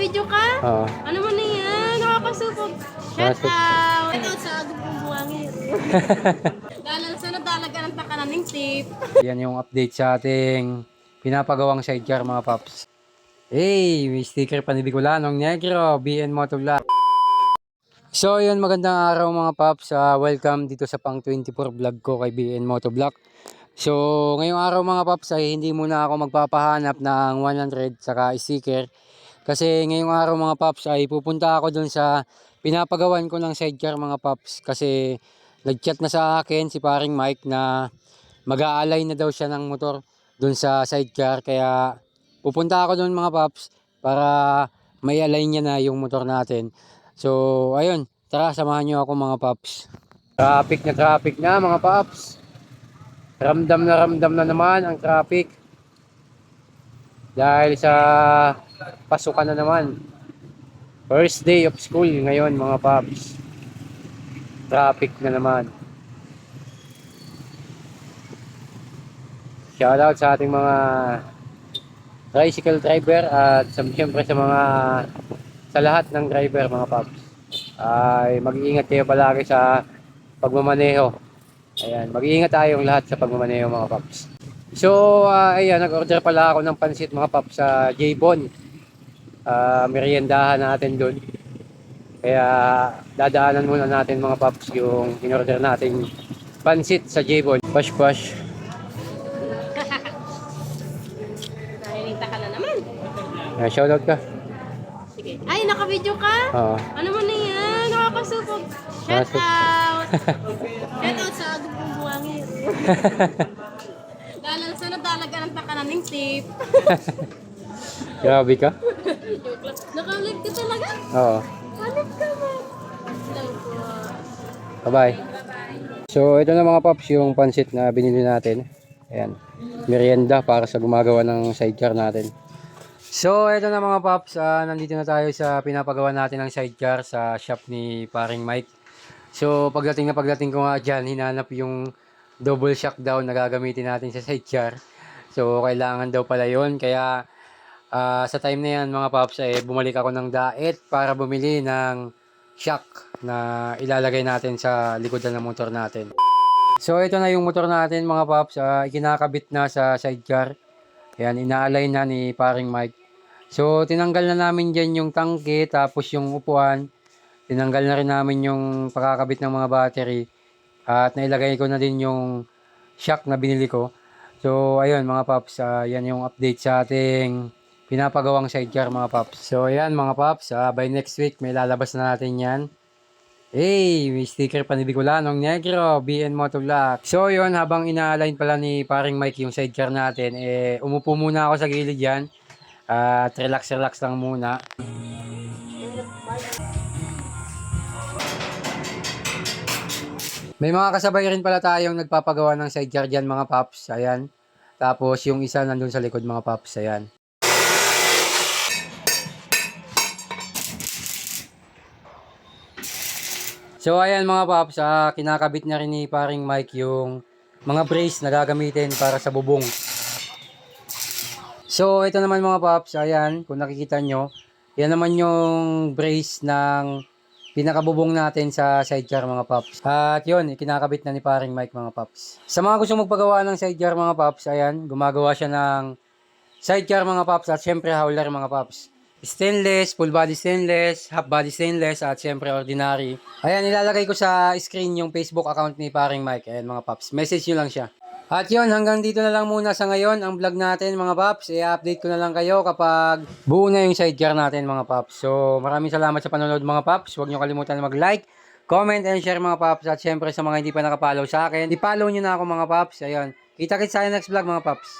naka-video ka? Oo. Ano mo na yan? Nakakasupog. Shout Nakasup- out! Shout out sa agong buwangin. Dalan sa nadalaga ng takanan ng tip. Yan yung update sa ating pinapagawang sidecar mga paps. Hey, may sticker pa ni Bicolanong Negro, BN Motovlog. So yun, magandang araw mga paps. Ah, welcome dito sa pang 24 vlog ko kay BN Motovlog. So ngayong araw mga paps ay hindi muna ako magpapahanap ng 100 saka sticker. Kasi ngayong araw mga paps ay pupunta ako dun sa pinapagawan ko ng sidecar mga paps. Kasi nag-chat na sa akin si paring Mike na mag-aalay na daw siya ng motor dun sa sidecar. Kaya pupunta ako dun mga paps para may align niya na yung motor natin. So ayun tara samahan niyo ako mga paps. Traffic na traffic na mga paps. Ramdam na ramdam na naman ang traffic dahil sa pasukan na naman first day of school ngayon mga paps traffic na naman Shoutout sa ating mga tricycle driver at siyempre sa mga sa lahat ng driver mga paps. Ay mag-iingat kayo palagi sa pagmamaneho. Ayan, mag-iingat tayong lahat sa pagmamaneho mga paps. So, ah, ayan, nag-order pala ako ng pansit mga paps sa J-Bon. Ah, meriendahan natin doon. Kaya dadaanan muna natin mga paps yung in-order natin pansit sa J-Bon. Push push. Naninita ka na naman. Uh, shoutout ka. Sige. Ay, naka-video ka? Oo. Ano mo na yan? Nakakasupog. Shout out! Shout out sa agong buwangin. Nadalaga ng takanan ng tip. Grabe ka. Naka-live ka talaga? Oo. Hanip ka ba? Bye-bye. So, ito na mga paps yung pansit na binili natin. Ayan. Merienda para sa gumagawa ng sidecar natin. So, ito na mga paps. ah, nandito na tayo sa pinapagawa natin ng sidecar sa shop ni paring Mike. So, pagdating na pagdating ko nga dyan, hinanap yung double shock down na gagamitin natin sa sidecar. So, kailangan daw pala yun. Kaya, ah, sa time na yan mga paps, eh, bumalik ako ng daet para bumili ng shock na ilalagay natin sa likodan ng motor natin. So ito na yung motor natin mga paps, Ah, ikinakabit na sa sidecar. Ayan, inaalay na ni paring Mike. So tinanggal na namin dyan yung tangke tapos yung upuan. Tinanggal na rin namin yung pakakabit ng mga battery. At nailagay ko na din yung shock na binili ko. So ayun mga paps, ah, yan yung update sa ating pinapagawang sidecar mga paps. So ayan mga paps, ah, by next week may lalabas na natin yan. Hey, may sticker pa ni Bicolanong Negro, BN Motovlog. So yun, habang ina-align pala ni paring Mike yung sidecar natin, eh, umupo muna ako sa gilid yan. At relax-relax lang muna. May mga kasabay rin pala tayong nagpapagawa ng sidecar dyan mga paps. Ayan. Tapos yung isa nandun sa likod mga paps. Ayan. So ayan mga paps, ah, kinakabit na rin ni paring Mike yung mga brace na gagamitin para sa bubong. So ito naman mga paps, ayan, kung nakikita nyo, yan naman yung brace ng pinakabubong natin sa sidecar mga paps. At yun, kinakabit na ni paring Mike mga paps. Sa mga gusto magpagawa ng sidecar mga paps, ayan, gumagawa siya ng sidecar mga paps at syempre howler mga paps. Stainless, full body stainless, half body stainless at syempre ordinary. Ayan, ilalagay ko sa screen yung Facebook account ni paring Mike. Ayan mga paps, message nyo lang siya. At yun, hanggang dito na lang muna sa ngayon ang vlog natin mga paps. I-update ko na lang kayo kapag buo na yung sidecar natin mga paps. So maraming salamat sa panonood mga paps. Huwag nyo kalimutan mag-like, comment, and share mga paps. At syempre sa mga hindi pa nakapollow sa akin, i-follow nyo na ako mga paps. Ayun, kita-kits sa next vlog mga paps.